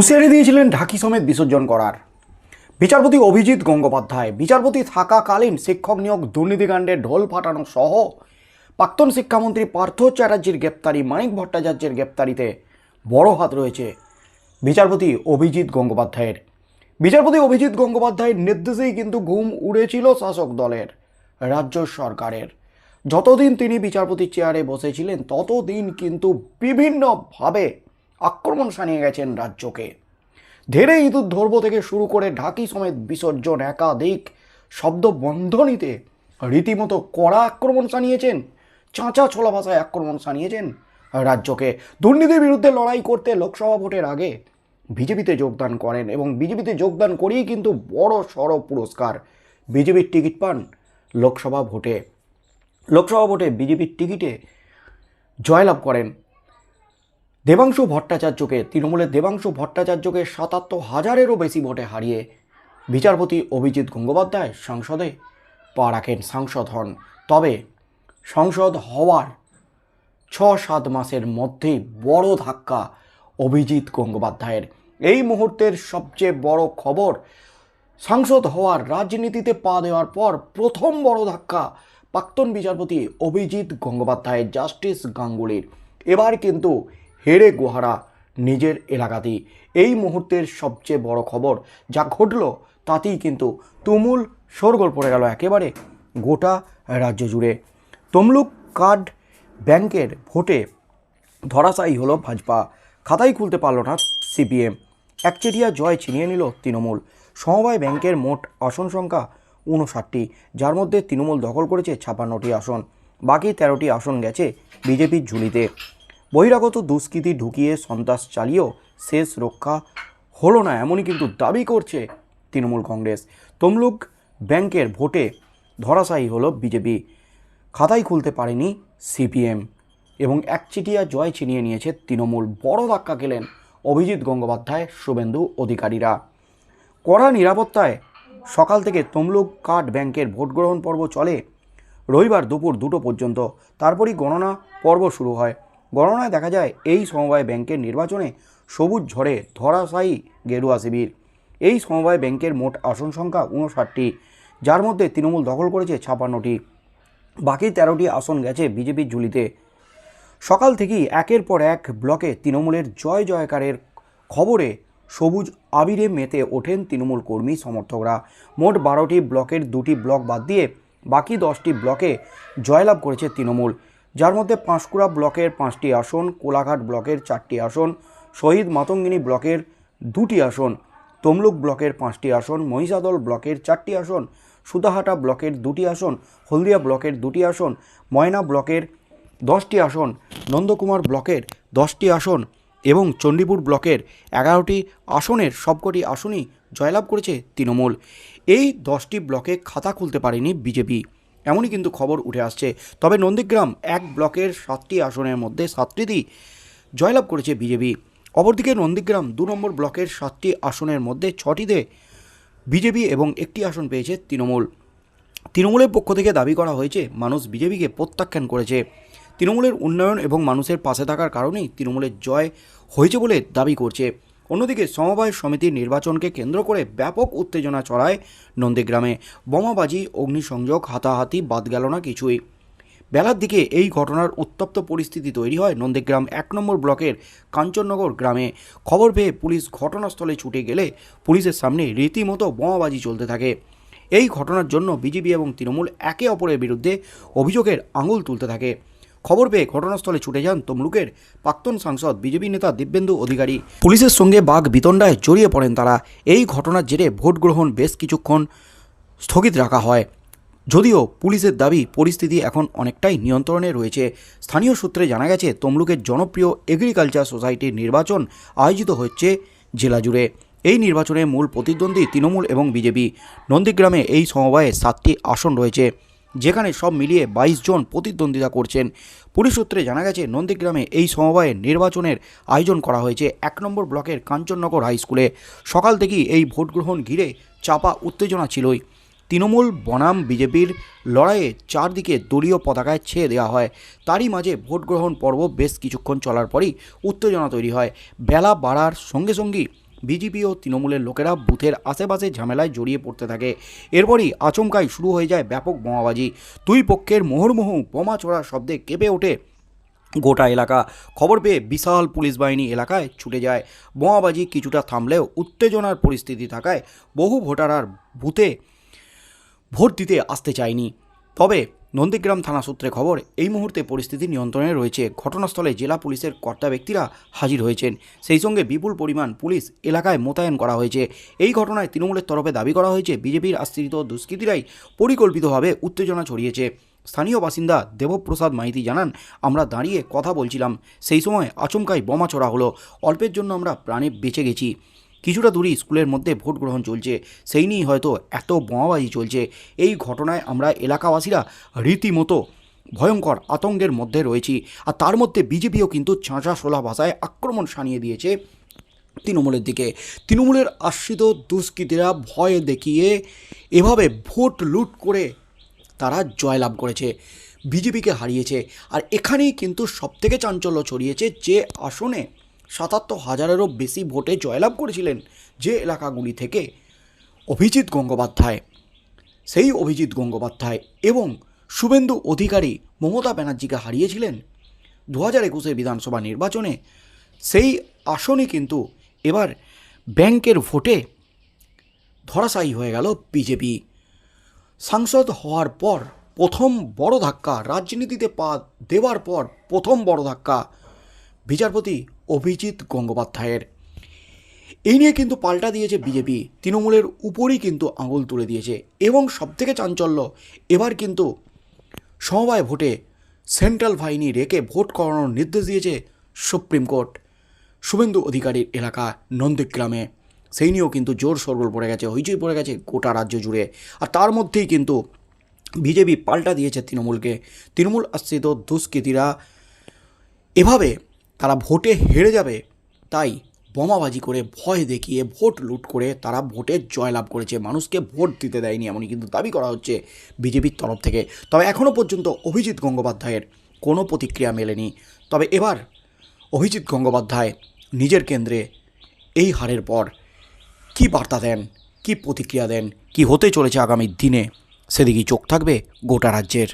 হুঁশিয়ারি দিয়েছিলেন ঢাকি সমেত বিসর্জন করার। বিচারপতি অভিজিৎ গঙ্গোপাধ্যায়, বিচারপতি থাকাকালীন শিক্ষক নিয়োগ দুর্নীতিকাণ্ডে ঢোল ফাটানো সহ প্রাক্তন শিক্ষামন্ত্রী পার্থ চ্যাটার্জির গ্রেপ্তারি, মানিক ভট্টাচার্যের গ্রেপ্তারিতে বড় হাত রয়েছে বিচারপতি অভিজিৎ গঙ্গোপাধ্যায়ের। বিচারপতি অভিজিৎ গঙ্গোপাধ্যায়ের নির্দেশেই কিন্তু ঘুম উড়েছিল শাসক দলের, রাজ্য সরকারের। যতদিন তিনি বিচারপতির চেয়ারে বসেছিলেন, ততদিন কিন্তু বিভিন্নভাবে আক্রমণ সানিয়ে গেছেন রাজ্যকে। ধেরে ইঁদুর ধর্ব থেকে শুরু করে ঢাকি সমেত বিসর্জন একাধিক শব্দ বন্ধনীতে রীতিমতো কড়া আক্রমণ সানিয়েছেন চাঁচা ছোলা ভাষায় আক্রমণ সানিয়েছেন রাজ্যকে। দুর্নীতির বিরুদ্ধে লড়াই করতে লোকসভা ভোটের আগে বিজেপিতে যোগদান করেন এবং বিজেপিতে যোগদান করেই কিন্তু বড় সড় পুরস্কার বিজেপির টিকিট পান লোকসভা ভোটে। লোকসভা ভোটে বিজেপির টিকিটে জয়লাভ করেন দেবাংশু ভট্টাচার্যকে, তৃণমূলের দেবাংশু ভট্টাচার্যকে সাতাত্তর হাজারেরও বেশি ভোটে হারিয়ে বিচারপতি অভিজিৎ গঙ্গোপাধ্যায় সংসদে পা রাখেন সাংসদ হন। তবে সংসদ হওয়ার ছ সাত মাসের মধ্যেই বড় ধাক্কা অভিজিৎ গঙ্গোপাধ্যায়ের। এই মুহূর্তের সবচেয়ে বড় খবর, সাংসদ হওয়ার রাজনীতিতে পা দেওয়ার পর প্রথম বড় ধাক্কা প্রাক্তন বিচারপতি অভিজিৎ গঙ্গোপাধ্যায়ের জাস্টিস গাঙ্গুলির। এবার কিন্তু হেরে গোহারা নিজের এলাকাতেই। এই মুহূর্তের সবচেয়ে বড় খবর যা ঘটল তাতেই কিন্তু তুমুল শোরগোল পড়ে গেল একেবারে গোটা রাজ্য জুড়ে। তমলুক কার্ড ব্যাংকের ভোটে ধরাশায়ী হলো ভাজপা। খাতাই খুলতে পারল না সিপিএম। একচেটিয়া জয় ছিনিয়ে নিল তৃণমূল। সমবায় ব্যাংকের মোট আসন সংখ্যা উনষাটটি যার মধ্যে তৃণমূল দখল করেছে ছাপান্নটি আসন। বাকি তেরোটি আসন গেছে বিজেপির ঝুলিতে। বহিরাগত দুষ্কৃতি ঢুকিয়ে সন্ত্রাস চালিয়েও শেষ রক্ষা হলো না, এমনই কিন্তু দাবি করছে তৃণমূল কংগ্রেস। তমলুক ব্যাংকের ভোটে ধরাশায়ী হলো বিজেপি। খাতাই খুলতে পারেনি সিপিএম এবং একচিটিয়া জয় ছিনিয়ে নিয়েছে তৃণমূল। বড় ধাক্কা খেলেন অভিজিৎ গঙ্গোপাধ্যায়, শুভেন্দু অধিকারীরা। কড়া নিরাপত্তায় সকাল থেকে তমলুক কার্ড ব্যাংকের ভোট গ্রহণ পর্ব চলে। রবিবার দুপুর দুটো পর্যন্ত। তারপরই গণনা পর্ব শুরু হয়। গণনায় দেখা যায় এই সমবায় ব্যাংকের নির্বাচনে সবুজ ঝড়ে ধরাশায়ী গেরুয়া শিবির। এই সমবায় ব্যাংকের মোট আসন সংখ্যা উনষাটটি যার মধ্যে তৃণমূল দখল করেছে ছাপান্নটি। বাকি তেরোটি আসন গেছে বিজেপির ঝুলিতে। সকাল থেকেই একের পর এক ব্লকে তৃণমূলের জয় জয়কারের খবরে সবুজ আবিরে মেতে ওঠেন তৃণমূল কর্মী সমর্থকরা। মোট বারোটি ব্লকের দুটি ব্লক বাদ দিয়ে বাকি দশটি ব্লকে জয়লাভ করেছে তৃণমূল। যার মধ্যে পাঁশকুড়া ব্লকের পাঁচটি আসন, কোলাঘাট ব্লকের চারটি আসন, শহীদ মাতঙ্গিনী ব্লকের দুটি আসন, তমলুক ব্লকের পাঁচটি আসন, মহিষাদল ব্লকের চারটি আসন, সুদাহাটা ব্লকের দুটি আসন, হলদিয়া ব্লকের দুটি আসন, ময়না ব্লকের দশটি আসন, নন্দকুমার ব্লকের দশটি আসন এবং চণ্ডীপুর ব্লকের এগারোটি আসনের সবকটি আসনই জয়লাভ করেছে তৃণমূল। এই দশটি ব্লকে খাতা খুলতে পারেনি বিজেপি। এমনই কিন্তু খবর উঠে আসছে। তবে নন্দীগ্রাম এক ব্লকের সাতটি আসনের মধ্যে সাতটিতেই জয়লাভ করেছে বিজেপি। অপরদিকে নন্দীগ্রাম দু নম্বর ব্লকের সাতটি আসনের মধ্যে ছটিতে বিজেপি এবং একটি আসন পেয়েছে তৃণমূল। তৃণমূলের পক্ষ থেকে দাবি করা হয়েছে, মানুষ বিজেপিকে প্রত্যাখ্যান করেছে। তৃণমূলের উন্নয়ন এবং মানুষের পাশে থাকার কারণেই তৃণমূলের জয় হয়েছে বলে দাবি করছে। অন্যদিকে সমবায় সমিতির নির্বাচনকে কেন্দ্র করে ব্যাপক উত্তেজনা ছড়ায় নন্দীগ্রামে। বোমাবাজি, অগ্নিসংযোগ, হাতাহাতি বাদ গেল না কিছুই। বেলার দিকে এই ঘটনার উত্তপ্ত পরিস্থিতি তৈরি হয় নন্দীগ্রাম এক নম্বর ব্লকের কাঞ্চননগর গ্রামে। খবর পেয়ে পুলিশ ঘটনাস্থলে ছুটে গেলে পুলিশের সামনে রীতিমতো বোমাবাজি চলতে থাকে। এই ঘটনার জন্য বিজেপি এবং তৃণমূল একে অপরের বিরুদ্ধে অভিযোগের আঙুল তুলতে থাকে। খবর পেয়ে ঘটনাস্থলে ছুটে যান তমলুকের প্রাক্তন সাংসদ, বিজেপি নেতা দিব্যেন্দু অধিকারী। পুলিশের সঙ্গে বাঘ বিতণ্ডায় জড়িয়ে পড়েন তারা। এই ঘটনার জেরে ভোট গ্রহণ বেশ কিছুক্ষণ স্থগিত রাখা হয়। যদিও পুলিশের দাবি, পরিস্থিতি এখন অনেকটাই নিয়ন্ত্রণে রয়েছে। স্থানীয় সূত্রে জানা গেছে, তমলুকের জনপ্রিয় এগ্রিকালচার সোসাইটির নির্বাচন আয়োজিত হচ্ছে জেলা জুড়ে। এই নির্বাচনে মূল প্রতিদ্বন্দ্বী তৃণমূল এবং বিজেপি। নন্দীগ্রামে এই সমবায়ে সাতটি আসন রয়েছে। যেখানে সব মিলিয়ে বাইশ জন প্রতিদ্বন্দ্বিতা করছেন। পুলিশ সূত্রে জানা গেছে, নন্দীগ্রামে এই সমবায়ে নির্বাচনের আয়োজন করা হয়েছে এক নম্বর ব্লকের কাঞ্চননগর হাই স্কুলে। থেকেই এই ভোট গ্রহণ ঘিরে চাপা উত্তেজনা ছিলই। তৃণমূল, বনাম, বিজেপির লড়াইয়ে চারদিকে দলীয় পতাকায় ছেয়ে দেওয়া হয়। তারই মাঝে ভোট গ্রহণ পর্ব বেশ কিছুক্ষণ চলার পরই উত্তেজনা তৈরি হয়। বেলা বাড়ার সঙ্গে সঙ্গেই বিজেপি ও তৃণমূলের লোকেরা বুথের আশেপাশে ঝামেলায় জড়িয়ে পড়তে থাকে। এরপরই আচমকাই শুরু হয়ে যায় ব্যাপক বোমাবাজি। দুই পক্ষের মোহরমোহ বোমা ছোড়ার শব্দে কেঁপে ওঠে গোটা এলাকা। খবর পেয়ে বিশাল পুলিশ বাহিনী এলাকায় ছুটে যায়। বোমাবাজি কিছুটা থামলেও উত্তেজনার পরিস্থিতি থাকায় বহু ভোটার আর বুথে ভোট দিতে আসতে চায়নি। তবে নন্দীগ্রাম থানা সূত্রে খবর, এই মুহূর্তে পরিস্থিতি নিয়ন্ত্রণে রয়েছে। ঘটনাস্থলে জেলা পুলিশের কর্তা ব্যক্তিরা হাজির হয়েছেন। সেই সঙ্গে বিপুল পরিমাণ পুলিশ এলাকায় মোতায়েন করা হয়েছে। এই ঘটনায় তৃণমূলের তরফে দাবি করা হয়েছে, বিজেপির আশ্রিত দুষ্কৃতীরাই পরিকল্পিতভাবে উত্তেজনা ছড়িয়েছে। স্থানীয় বাসিন্দা দেবপ্রসাদ মাইতি জানান, আমরা দাঁড়িয়ে কথা বলছিলাম। সেই সময় আচমকাই বোমা ছড়া হলো। অল্পের জন্য আমরা প্রাণে বেঁচে গেছি। কিছুটা দূরই স্কুলের মধ্যে ভোট গ্রহণ চলছে। সেই নিয়েই হয়তো এত বোমাবাজি চলছে। এই ঘটনায় আমরা এলাকাবাসীরা রীতিমতো ভয়ঙ্কর আতঙ্কের মধ্যে রয়েছি। আর তার মধ্যে বিজেপিও কিন্তু চাঁচা শোলা ভাষায় আক্রমণ সানিয়ে দিয়েছে তৃণমূলের দিকে। তৃণমূলের আশ্রিত দুষ্কৃতীরা ভয় দেখিয়ে এভাবে ভোট লুট করে তারা জয়লাভ করেছে। বিজেপিকে হারিয়েছে। আর এখানেই কিন্তু সবথেকে চাঞ্চল্য ছড়িয়েছে যে আসনে সাতাত্তর হাজারেরও বেশি ভোটে জয়লাভ করেছিলেন যে এলাকাগুলি থেকে অভিজিৎ গঙ্গোপাধ্যায়। সেই অভিজিৎ গঙ্গোপাধ্যায় এবং শুভেন্দু অধিকারী মমতা ব্যানার্জিকে হারিয়েছিলেন। দু হাজার একুশের বিধানসভা নির্বাচনে সেই আসনই কিন্তু এবার ব্যাংকের ভোটে ধরাশায়ী হয়ে গেল বিজেপি। সাংসদ হওয়ার পর প্রথম বড় ধাক্কা, রাজনীতিতে পা দেওয়ার পর প্রথম বড় ধাক্কা বিচারপতি অভিজিৎ গঙ্গোপাধ্যায়ের। এই নিয়ে কিন্তু পাল্টা দিয়েছে বিজেপি। তৃণমূলের উপরই কিন্তু আঙুল তুলে দিয়েছে। এবং সবথেকে চাঞ্চল্য, এবার কিন্তু সমবায় ভোটে সেন্ট্রাল বাহিনী রেখে ভোট করানোর নির্দেশ দিয়েছে সুপ্রিম কোর্ট। শুভেন্দু অধিকারীর এলাকা নন্দীগ্রামে। সেই নিয়েও কিন্তু জোর সরগোল পড়ে গেছে, হইচই পড়ে গেছে গোটা রাজ্য জুড়ে। আর তার মধ্যেই কিন্তু বিজেপি পাল্টা দিয়েছে তৃণমূলকে। তৃণমূল আশ্রিত দুষ্কৃতীরা এভাবে তারা ভোটে হেরে যাবে। তাই বোমাবাজি করে ভয় দেখিয়ে ভোট লুট করে তারা ভোটে জয়লাভ করেছে। মানুষকে ভোট দিতে দেয়নি এমনই কিন্তু দাবি করা হচ্ছে বিজেপির তরফ থেকে। তবে এখনও পর্যন্ত অভিজিৎ গঙ্গোপাধ্যায়ের কোনো প্রতিক্রিয়া মেলেনি। তবে এবার অভিজিৎ গঙ্গোপাধ্যায় নিজের কেন্দ্রে এই হারের পর কি বার্তা দেন, কি প্রতিক্রিয়া দেন, কি হতে চলেছে আগামী দিনে, সেদিকেই চোখ থাকবে গোটা রাজ্যের